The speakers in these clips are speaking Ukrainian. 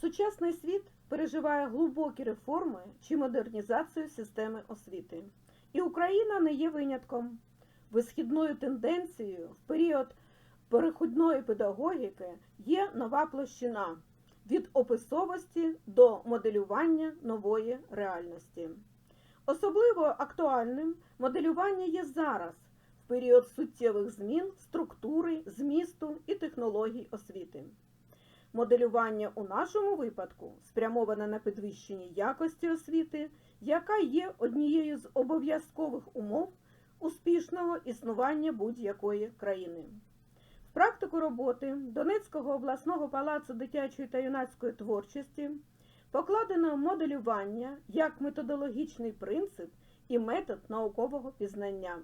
Сучасний світ переживає глибокі реформи чи модернізацію системи освіти. І Україна не є винятком. Висхідною тенденцією в період переходної педагогіки є нова площина від описовості до моделювання нової реальності. Особливо актуальним моделювання є зараз, в період суттєвих змін структури, змісту і технологій освіти. Моделювання у нашому випадку спрямоване на підвищення якості освіти, яка є однією з обов'язкових умов успішного існування будь-якої країни. В практику роботи Донецького обласного палацу дитячої та юнацької творчості покладено моделювання як методологічний принцип і метод наукового пізнання.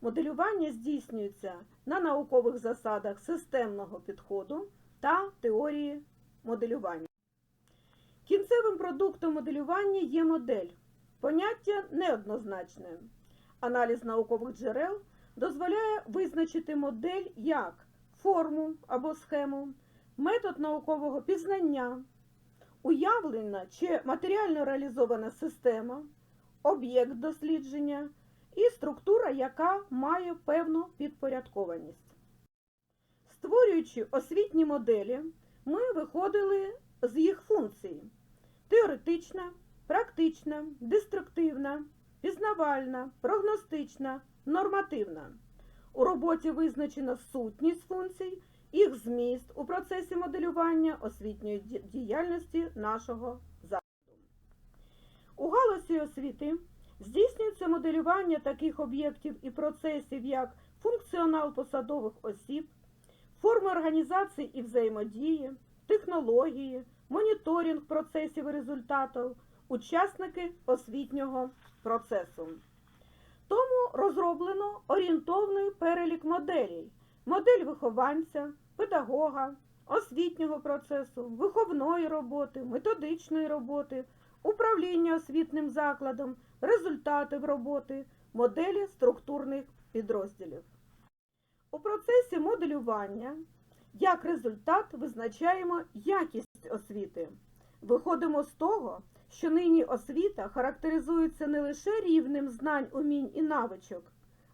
Моделювання здійснюється на наукових засадах системного підходу та теорії моделювання. Кінцевим продуктом моделювання є модель. Поняття неоднозначне. Аналіз наукових джерел дозволяє визначити модель як форму або схему, метод наукового пізнання, уявлена чи матеріально реалізована система, об'єкт дослідження і структура, яка має певну підпорядкованість. Створюючи освітні моделі, ми виходили з їх функцій: теоретична, практична, деструктивна, пізнавальна, прогностична, нормативна. У роботі визначена сутність функцій, їх зміст у процесі моделювання освітньої діяльності нашого закладу. У галузі освіти здійснюється моделювання таких об'єктів і процесів, як функціонал посадових осіб, форми організації і взаємодії, технології, моніторинг процесів і результатів, учасники освітнього процесу. Тому розроблено орієнтовний перелік моделей: модель вихованця, педагога, освітнього процесу, виховної роботи, методичної роботи, управління освітним закладом, результатів роботи, моделі структурних підрозділів. У процесі моделювання як результат визначаємо якість освіти. Виходимо з того, що нині освіта характеризується не лише рівнем знань, умінь і навичок,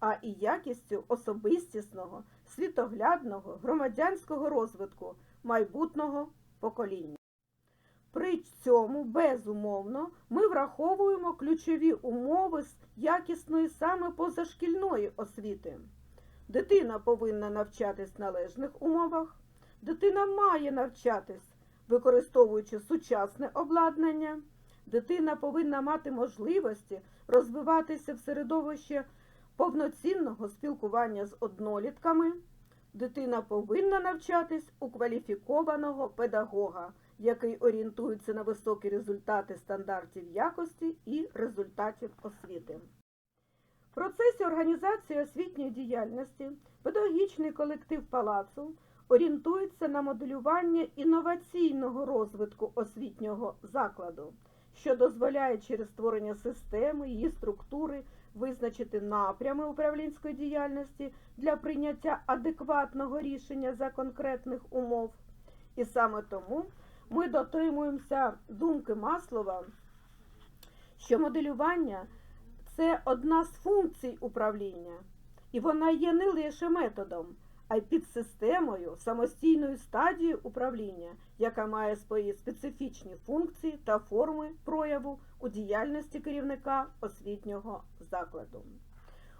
а і якістю особистісного, світоглядного, громадянського розвитку майбутнього покоління. При цьому, безумовно, ми враховуємо ключові умови з якісної саме позашкільної освіти. Дитина повинна навчатись в належних умовах, дитина має навчатись, використовуючи сучасне обладнання, дитина повинна мати можливості розвиватися в середовищі повноцінного спілкування з однолітками, дитина повинна навчатись у кваліфікованого педагога, який орієнтується на високі результати стандартів якості і результатів освіти. Процесі організації освітньої діяльності педагогічний колектив палацу орієнтується на моделювання інноваційного розвитку освітнього закладу, що дозволяє через створення системи, її структури визначити напрями управлінської діяльності для прийняття адекватного рішення за конкретних умов. І саме тому ми дотримуємося думки Маслова, що моделювання це одна з функцій управління, і вона є не лише методом, а й підсистемою, самостійною стадією управління, яка має свої специфічні функції та форми прояву у діяльності керівника освітнього закладу.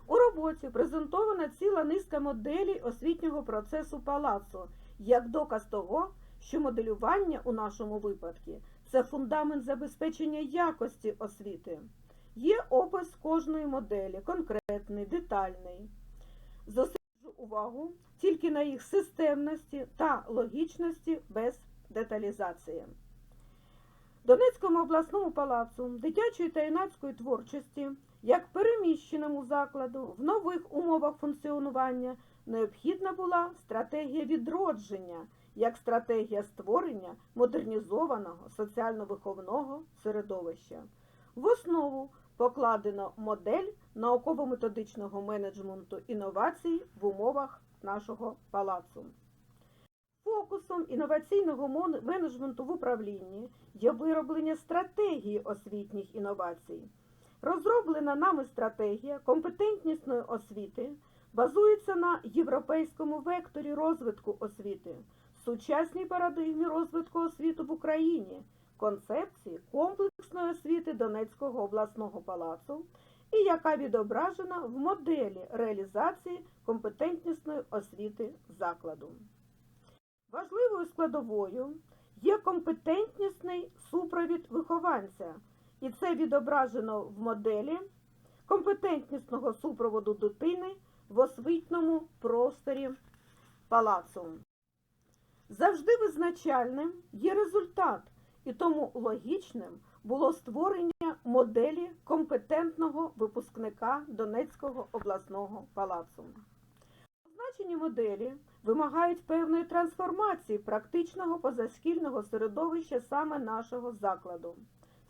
У роботі презентована ціла низка моделей освітнього процесу палацу як доказ того, що моделювання у нашому випадку це фундамент забезпечення якості освіти. Є опис кожної моделі, конкретний, детальний. Зосереджу увагу тільки на їх системності та логічності без деталізації. Донецькому обласному палацу дитячої та юнацької творчості, як переміщеному закладу в нових умовах функціонування, необхідна була стратегія відродження як стратегія створення модернізованого соціально-виховного середовища. В основу покладено модель науково-методичного менеджменту інновацій в умовах нашого палацу. Фокусом інноваційного менеджменту в управлінні є вироблення стратегії освітніх інновацій. Розроблена нами стратегія компетентнісної освіти базується на європейському векторі розвитку освіти, сучасній парадигмі розвитку освіти в Україні, концепції комплексної освіти Донецького обласного палацу і яка відображена в моделі реалізації компетентнісної освіти закладу. Важливою складовою є компетентнісний супровід вихованця, і це відображено в моделі компетентнісного супроводу дитини в освітньому просторі палацу. Завжди визначальним є результат, і тому логічним було створення моделі компетентного випускника Донецького обласного палацу. Означені моделі вимагають певної трансформації практичного позашкільного середовища саме нашого закладу.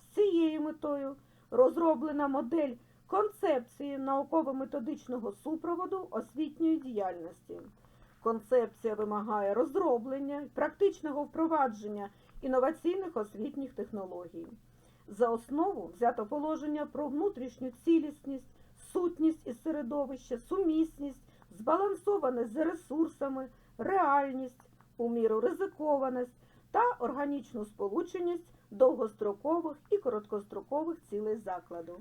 З цією метою розроблена модель концепції науково-методичного супроводу освітньої діяльності. Концепція вимагає розроблення практичного впровадження інноваційних освітніх технологій. За основу взято положення про внутрішню цілісність, сутність із середовища, сумісність, збалансованість з ресурсами, реальність, у міру ризикованість та органічну сполученість довгострокових і короткострокових цілей закладу.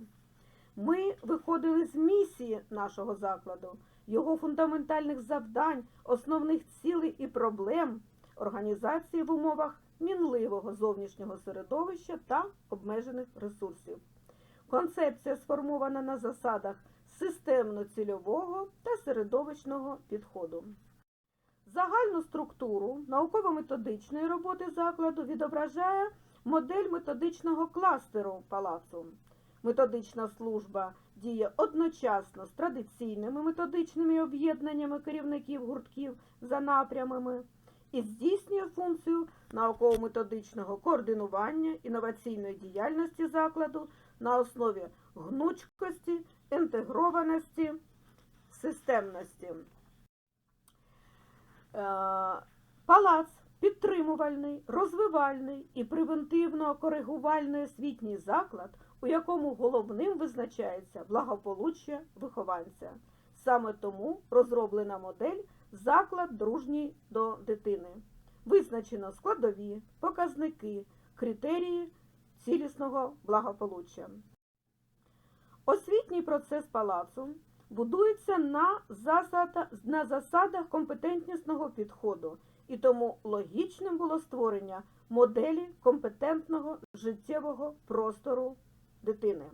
Ми виходили з місії нашого закладу, його фундаментальних завдань, основних цілей і проблем організації в умовах мінливого зовнішнього середовища та обмежених ресурсів. Концепція сформована на засадах системно-цільового та середовищного підходу. Загальну структуру науково-методичної роботи закладу відображає модель методичного кластеру палацу. Методична служба діє одночасно з традиційними методичними об'єднаннями керівників гуртків за напрямами і здійснює функцію науково-методичного координування інноваційної діяльності закладу на основі гнучкості, інтегрованості, системності. Е, Палац підтримувальний, розвивальний і превентивно-коригувальний освітній заклад, у якому головним визначається благополуччя вихованця. Саме тому розроблена модель заклад дружній до дитини. Визначено складові, показники, критерії цілісного благополуччя. Освітній процес палацу будується на, засада, на засадах компетентнісного підходу, і тому логічним було створення моделі компетентного життєвого простору дитини.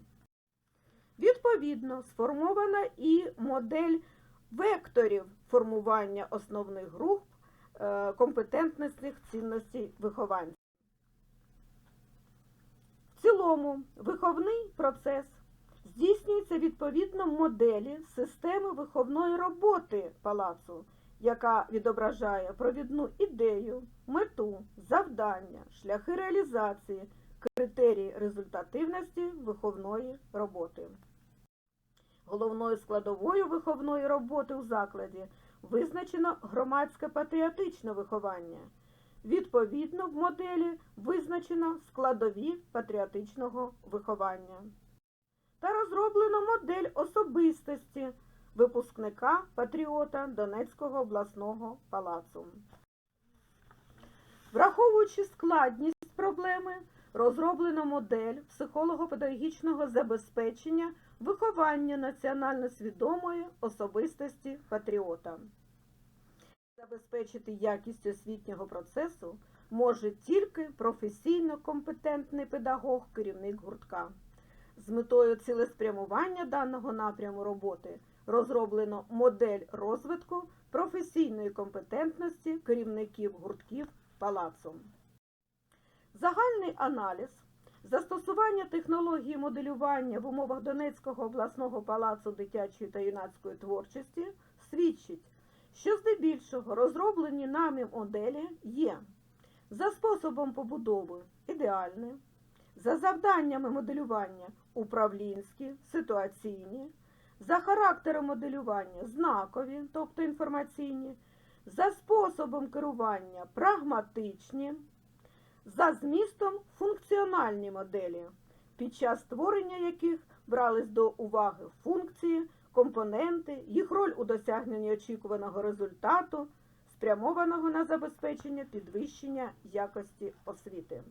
Відповідно, сформована і модель векторів формування основних груп е, компетентностних цінностей вихованців. В цілому виховний процес здійснюється відповідно моделі системи виховної роботи палацу, яка відображає провідну ідею, мету, завдання, шляхи реалізації, критерії результативності виховної роботи. Головною складовою виховної роботи у закладі визначено громадське патріотичне виховання. Відповідно, в моделі визначено складові патріотичного виховання. Та розроблено модель особистості випускника патріота Донецького обласного палацу. Враховуючи складність проблеми, розроблено модель психолого-педагогічного забезпечення виховання національно свідомої особистості патріота. Забезпечити якість освітнього процесу може тільки професійно компетентний педагог, керівник гуртка. З метою цілеспрямування даного напряму роботи розроблено модель розвитку професійної компетентності керівників гуртків палацу. Загальний аналіз застосування технології моделювання в умовах Донецького обласного палацу дитячої та юнацької творчості свідчить, що здебільшого розроблені нами моделі є за способом побудови ідеальне, за завданнями моделювання управлінські, ситуаційні, за характером моделювання знакові, тобто інформаційні, за способом керування прагматичні, за змістом функціональні моделі, під час створення яких брались до уваги функції, компоненти, їх роль у досягненні очікуваного результату, спрямованого на забезпечення підвищення якості освіти.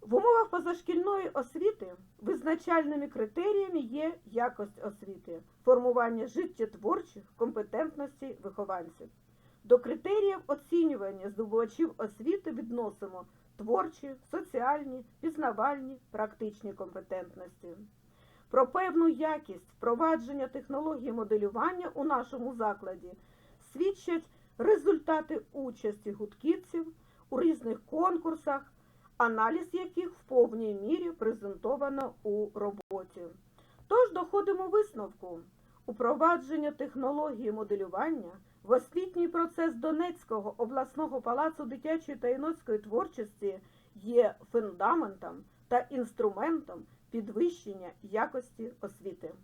В умовах позашкільної освіти визначальними критеріями є якость освіти, формування життєтворчих компетентностей вихованців. До критеріїв оцінювання здобувачів освіти відносимо творчі, соціальні, пізнавальні, практичні компетентності. Про певну якість впровадження технології моделювання у нашому закладі свідчать результати участі гудківців у різних конкурсах, аналіз яких в повній мірі презентовано у роботі. Тож доходимо висновку. Упровадження технології моделювання в освітній процес Донецького обласного палацу дитячої та юнацької творчості є фундаментом та інструментом підвищення якості освіти.